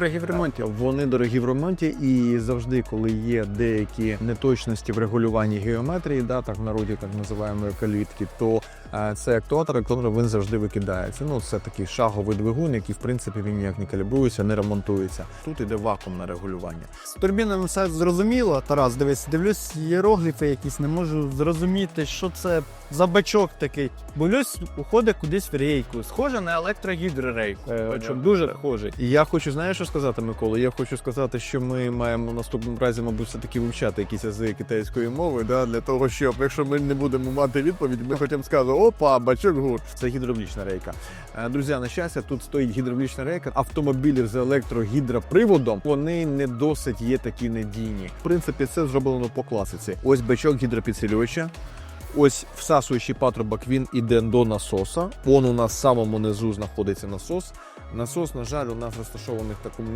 Дорогі в ремонті. Вони дорогі в ремонті, і завжди, коли є деякі неточності в регулюванні геометрії, да, так в народі так називаємо калітки, то е, цей актуатор, актуатор він завжди викидається. Ну, це такий шаговий двигун, який в принципі він ніяк не калібрується, не ремонтується. Тут іде вакуумне регулювання. З турбінами все зрозуміло. Тарас, дивись, дивлюсь іерогліфи якісь, не можу зрозуміти, що це за бачок такий. Болюсь уходить кудись в рейку. Схоже на електрогідрорейку. Е, Бачок дуже схожий. І я хочу, знаєш, що сказати, Микола? Я хочу сказати, що ми маємо в наступному разі, мабуть, все-таки вивчати якісь ази китайської мови, да, для того, щоб якщо ми не будемо мати відповідь, ми хочемо сказати, опа, бачок гур. Це гідравлічна рейка. Е, Друзі, на щастя, тут стоїть гідравлічна рейка. Автомобілів з електрогідроприводом вони не досить є такі надійні. В принципі, це зроблено по класиці. Ось бачок гідропідсилювача. Ось всасуючий патрубок він іде до насоса. Вон у нас в самому низу знаходиться насос. Насос, на жаль, у нас розташований в такому